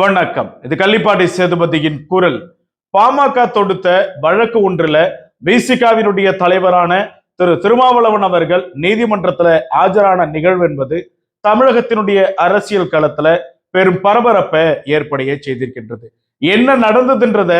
வணக்கம். இது கள்ளிப்பாட்டி சேதுபதியின் குரல். பாமக தொடுத்த வழக்கு ஒன்றுல விசிகாவினுடைய தலைவரான திரு திருமாவளவன் அவர்கள் நீதிமன்றத்துல ஆஜரான நிகழ்வு என்பது தமிழகத்தினுடைய அரசியல் களத்துல பெரும் பரபரப்பை ஏற்படைய செய்திருக்கின்றது. என்ன நடந்ததுன்றத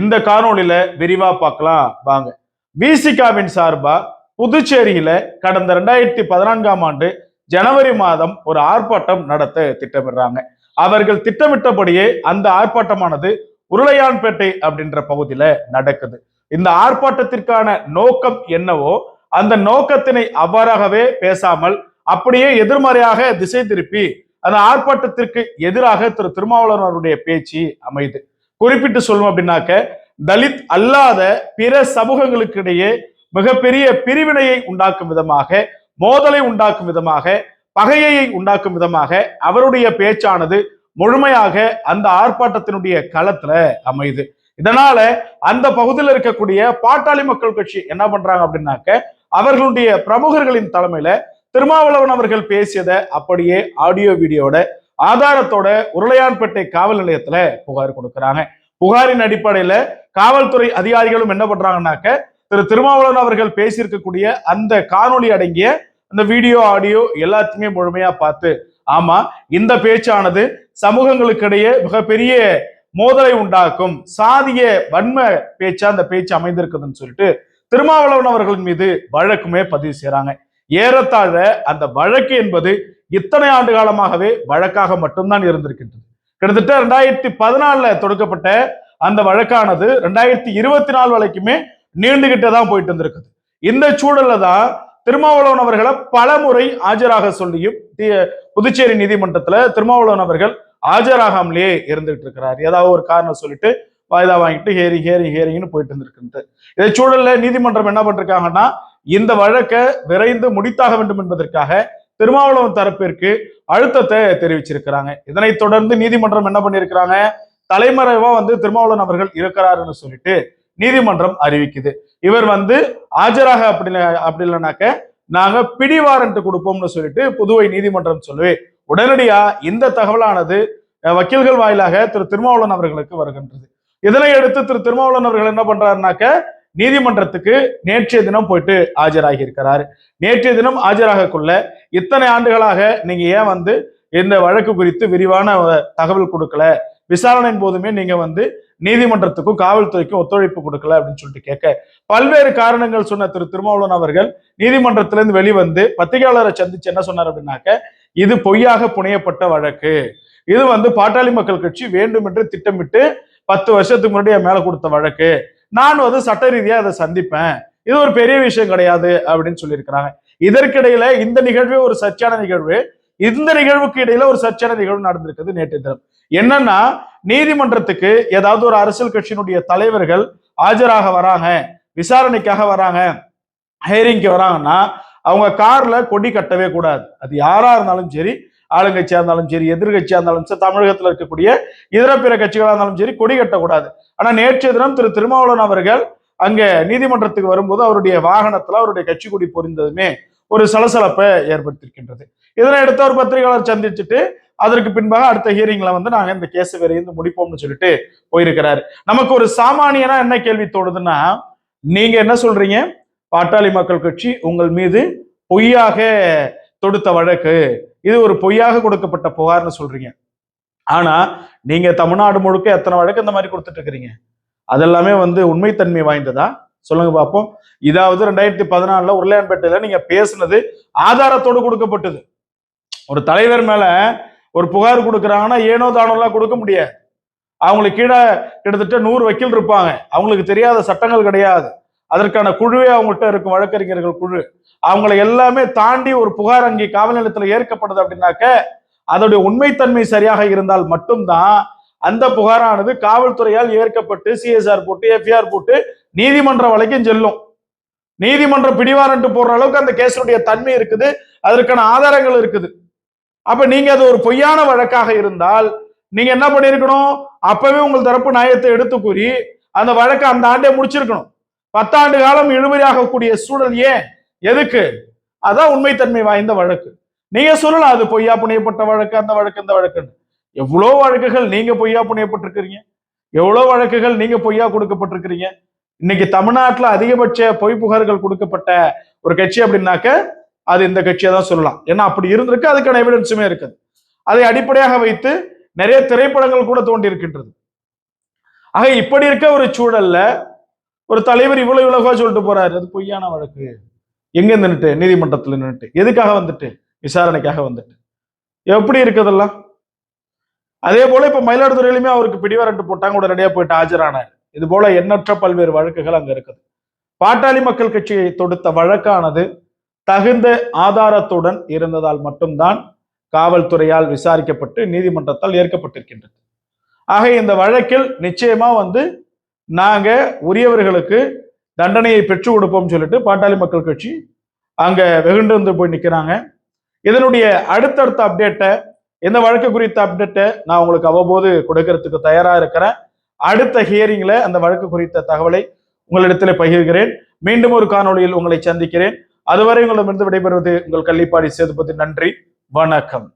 இந்த காணொளியில விரிவா பார்க்கலாம். வாங்க. விசிகாவின் சார்பா புதுச்சேரியில கடந்த ரெண்டாயிரத்தி பதினான்காம் ஆண்டு ஜனவரி மாதம் ஒரு ஆர்ப்பாட்டம் நடத்த திட்டமிடுறாங்க. அவர்கள் திட்டமிட்டபடியே அந்த ஆர்ப்பாட்டமானது உருளையான்பேட்டை அப்படின்ற பகுதியில நடக்குது. இந்த ஆர்ப்பாட்டத்திற்கான நோக்கம் என்னவோ அந்த நோக்கத்தினை அவ்வாறாகவே பேசாமல் அப்படியே எதிர்மறையாக திசை திருப்பி அந்த ஆர்ப்பாட்டத்திற்கு எதிராக திரு திருமாவளவன் அவருடைய பேச்சு அமைது. குறிப்பிட்டு சொல்லணும் அப்படின்னாக்க தலித் அல்லாத பிற சமூகங்களுக்கு இடையே மிகப்பெரிய பிரிவினையை உண்டாக்கும் விதமாக மோதலை உண்டாக்கும் விதமாக பகையை உண்டாக்கும் விதமாக அவருடைய பேச்சானது முழுமையாக அந்த ஆர்ப்பாட்டத்தினுடைய களத்துல அமையுது. இதனால அந்த பகுதியில் இருக்கக்கூடிய பாட்டாளி மக்கள் கட்சி என்ன பண்றாங்க அப்படின்னாக்க அவர்களுடைய பிரமுகர்களின் தலைமையில திருமாவளவன் அவர்கள் பேசியதை அப்படியே ஆடியோ வீடியோட ஆதாரத்தோட உருளையான்பேட்டை காவல் நிலையத்துல புகார் கொடுக்கறாங்க. புகாரின் அடிப்படையில காவல்துறை அதிகாரிகளும் என்ன பண்றாங்கன்னாக்க திரு திருமாவளவன் அவர்கள் பேசியிருக்கக்கூடிய அந்த காணொளி அடங்கிய அந்த வீடியோ ஆடியோ எல்லாத்தையுமே முழுமையா பார்த்து ஆமா இந்த பேச்சானது சமூகங்களுக்கிடையே மிகப்பெரிய மோதலை உண்டாக்கும் சாதிய வன்ம பேச்சா அந்த பேச்சு அமைந்திருக்குதுன்னு சொல்லிட்டு திருமாவளவன் அவர்களின் மீது வழக்குமே பதிவு செய்யறாங்க ஏறத்தாழ அந்த வழக்கு என்பது இத்தனை ஆண்டு காலமாகவே வழக்காக மட்டும்தான் இருந்திருக்கின்றது. கிட்டத்தட்ட ரெண்டாயிரத்தி பதினாலுல தொடுக்கப்பட்ட அந்த வழக்கானது ரெண்டாயிரத்தி இருபத்தி நாலு வரைக்குமே நீண்டுகிட்டே தான் போயிட்டு இருந்திருக்குது. இந்த சூழல்ல தான் திருமாவளவன் அவர்களை பல முறை ஆஜராக சொல்லியும் தி- புதுச்சேரி நீதிமன்றத்துல திருமாவளவன் அவர்கள் ஆஜராகாமலே இருந்துகிட்டு இருக்கிறார். ஏதாவது ஒரு காரணம் சொல்லிட்டு வாய்தா வாங்கிட்டு ஹேரி ஹேரி ஹேரிங்னு போயிட்டு இருந்திருக்கு இதை சூழல்ல நீதிமன்றம் என்ன பண்ணிருக்காங்கன்னா இந்த வழக்கை விரைந்து முடித்தாக வேண்டும் என்பதற்காக திருமாவளவன் தரப்பிற்கு அழுத்தத்தை தெரிவிச்சிருக்கிறாங்க. இதனைத் தொடர்ந்து நீதிமன்றம் என்ன பண்ணியிருக்கிறாங்க தலைமறைவா வந்து திருமாவளவன் அவர்கள் இருக்கிறாருன்னு சொல்லிட்டு நீதிமன்றம் அறிவிக்குது. இவர் வந்து ஆஜராக அப்படி அப்படி இல்லைனாக்க நாங்க பிடி வாரண்ட் கொடுப்போம்னு சொல்லிட்டு புதுவை நீதிமன்றம் சொல்லவே உடனடியா இந்த தகவலானது வக்கீல்கள் வாயிலாக திரு திருமாவளவன் அவர்களுக்கு வருகின்றது. இதனை அடுத்து திரு திருமாவளவன் அவர்கள் என்ன பண்றாருனாக்க நீதிமன்றத்துக்கு நேற்றைய தினம் போயிட்டு ஆஜராகி இருக்கிறாரு நேற்றைய தினம் ஆஜராகக்குள்ள இத்தனை ஆண்டுகளாக நீங்க ஏன் வந்து இந்த வழக்கு குறித்து விரிவான தகவல் கொடுக்கல? விசாரணையின் போதுமே நீங்க வந்து நீதிமன்றத்துக்கும் காவல்துறைக்கும் ஒத்துழைப்பு கொடுக்கல அப்படின்னு சொல்லிட்டு கேட்க பல்வேறு காரணங்கள் சொன்ன திரு திருமாவளவன் அவர்கள் நீதிமன்றத்திலிருந்து வெளிவந்து பத்திரிகையாளரை சந்திச்சு என்ன சொன்னார் அப்படின்னாக்க இது பொய்யாக புனையப்பட்ட வழக்கு. இது வந்து பாட்டாளி மக்கள் கட்சி வேண்டும் என்று திட்டமிட்டு பத்து வருஷத்துக்கு முன்னாடி என் மேல கொடுத்த வழக்கு. நான் வந்து சட்ட ரீதியா அதை சந்திப்பேன். இது ஒரு பெரிய விஷயம் கிடையாது அப்படின்னு சொல்லியிருக்கிறாங்க. இதற்கிடையில இந்த நிகழ்வே ஒரு சர்ச்சையான நிகழ்வு. இந்த நிகழ்வுக்கு இடையில ஒரு சர்ச்சையான நிகழ்வு நடந்திருக்குது நேற்று தினம். என்னன்னா நீதிமன்றத்துக்கு ஏதாவது ஒரு அரசியல் கட்சியினுடைய தலைவர்கள் ஆஜராக வராங்க விசாரணைக்காக வராங்க ஹேரிங்க்கு வராங்கன்னா அவங்க கார்ல கொடி கட்டவே கூடாது. அது யாரா இருந்தாலும் சரி ஆளுங்கட்சியா இருந்தாலும் சரி எதிர்கட்சியா இருந்தாலும் சரி தமிழகத்துல இருக்கக்கூடிய இதர பிற கட்சிகளா இருந்தாலும் சரி கொடி கட்டக்கூடாது. ஆனா நேற்றைய தினம் திரு திருமாவளவன் அவர்கள் அங்க நீதிமன்றத்துக்கு வரும்போது அவருடைய வாகனத்துல அவருடைய கட்சி கொடி பொறிந்ததுமே ஒரு சலசலப்பை ஏற்படுத்தியிருக்கின்றது. இதனை அடுத்து ஒரு பத்திரிகையாளர் சந்திச்சுட்டு அதற்கு பின்பாக அடுத்த ஹியரிங்ல வந்து நாங்க இந்த கேஸ் விரைந்து முடிப்போம்னு சொல்லிட்டு போயிருக்கிறாரு. நமக்கு ஒரு சாமானியனா என்ன கேள்வி தோணுதுன்னா நீங்க என்ன சொல்றீங்க? பாட்டாளி மக்கள் கட்சி உங்கள் மீது பொய்யாக தொடுத்த வழக்கு. இது ஒரு பொய்யாக கொடுக்கப்பட்ட புகார்னு சொல்றீங்க. ஆனா நீங்க தமிழ்நாடு முழுக்க எத்தனை வழக்கு இந்த மாதிரி கொடுத்துட்டு இருக்கிறீங்க? அதெல்லாமே வந்து உண்மைத்தன்மை வாய்ந்ததா? சொல்லுங்க பார்ப்போம் இதாவது ரெண்டாயிரத்தி பதினாலுல உருளையான்பேட்டையில நீங்க பேசுனது ஆதாரத்தோடு கொடுக்கப்பட்டது. ஒரு தலைவர் மேல ஒரு புகார் கொடுக்குறாங்கன்னா ஏனோ தானோலாம் கொடுக்க முடியாது. அவங்களுக்கு கீழே கிட்டத்தட்ட நூறு வக்கீல் இருப்பாங்க. அவங்களுக்கு தெரியாத சட்டங்கள் கிடையாது. அதற்கான குழுவே அவங்கள்ட்ட இருக்கும் வழக்கறிஞர்கள் குழு. அவங்கள எல்லாமே தாண்டி ஒரு புகார் அங்கே காவல் நிலையத்தில் ஏற்கப்படுது அப்படின்னாக்க அதோடைய உண்மைத்தன்மை சரியாக இருந்தால் மட்டும்தான் அந்த புகாரானது காவல்துறையால் ஏற்கப்பட்டு சிஎஸ்ஆர் போட்டு எஃப்ஐஆர் போட்டு நீதிமன்றம் வரைக்கும் செல்லும். நீதிமன்றம் பிடிவாரண்ட்டு போடுற அளவுக்கு அந்த கேஸுடைய தன்மை இருக்குது அதற்கான ஆதாரங்கள் இருக்குது. அப்ப நீங்க அது ஒரு பொய்யான வழக்காக இருந்தால் நீங்க என்ன பண்ணிருக்கணும்? அப்பவே உங்கள் தரப்பு நியாயத்தை எடுத்து கூறி அந்த வழக்கை அந்த ஆண்டே முடிச்சிருக்கணும். பத்தாண்டு காலம் இழுபறியாகக்கூடிய சூழல் ஏன்? எதுக்கு? அதான் உண்மைத்தன்மை வாய்ந்த வழக்கு. நீங்க சொல்லலாம் அது பொய்யா புனையப்பட்ட வழக்கு அந்த வழக்கு இந்த வழக்குன்னு. எவ்வளோ வழக்குகள் நீங்க பொய்யா புனையப்பட்டிருக்கிறீங்க? எவ்வளோ வழக்குகள் நீங்க பொய்யா கொடுக்கப்பட்டிருக்கிறீங்க? இன்னைக்கு தமிழ்நாட்டுல அதிகபட்ச பொய் புகார்கள் கொடுக்கப்பட்ட ஒரு கட்சி அப்படின்னாக்க அது இந்த கட்சியை தான் சொல்லலாம். ஏன்னா அப்படி இருந்திருக்கு அதுக்கான எவிடன்ஸுமே இருக்குது. அதை அடிப்படையாக வைத்து நிறைய திரைப்படங்கள் கூட தோண்டி இருக்கின்றது ஆக இப்படி இருக்க ஒரு சூழல்ல ஒரு தலைவர் இவ்வளவு இவ்வளவா சொல்லிட்டு போறாரு. அது பொய்யான வழக்கு. எங்க நின்றுட்டு நீதிமன்றத்தில் நின்னுட்டு. எதுக்காக வந்துட்டு? விசாரணைக்காக வந்துட்டு. எப்படி இருக்குதெல்லாம் அதே போல இப்ப மயிலாடுதுறையிலுமே அவருக்கு பிடிவாரட்டு போட்டாங்க. உடனடியா போயிட்டு ஆஜரானார். இது போல எண்ணற்ற பல்வேறு வழக்குகள் அங்க இருக்குது. பாட்டாளி மக்கள் கட்சியை தொடுத்த வழக்கானது தகுந்த ஆதாரத்துடன் இருந்ததால் மட்டும்தான் காவல்துறையால் விசாரிக்கப்பட்டு நீதிமன்றத்தால் ஏற்கப்பட்டிருக்கின்றது. ஆக இந்த வழக்கில் நிச்சயமா வந்து நாங்க உரியவர்களுக்கு தண்டனையை பெற்றுக் கொடுப்போம் சொல்லிட்டு பாட்டாளி மக்கள் கட்சி அங்க வெகுண்டிருந்து போய் நிற்கிறாங்க இதனுடைய அடுத்தடுத்த அப்டேட்டை இந்த வழக்கு குறித்த அப்டேட்டை நான் உங்களுக்கு அவ்வப்போது கொடுக்கறதுக்கு தயாரா இருக்கிறேன். அடுத்த ஹியரிங்ல அந்த வழக்கு குறித்த தகவலை உங்களிடத்தில் பகிர்கிறேன். மீண்டும் ஒரு காணொளியில் உங்களை சந்திக்கிறேன். அதுவரை உங்களிடமிருந்து விடைபெறுவது உங்கள் கள்ளிப்பாடி சேதுபதி. நன்றி. வணக்கம்.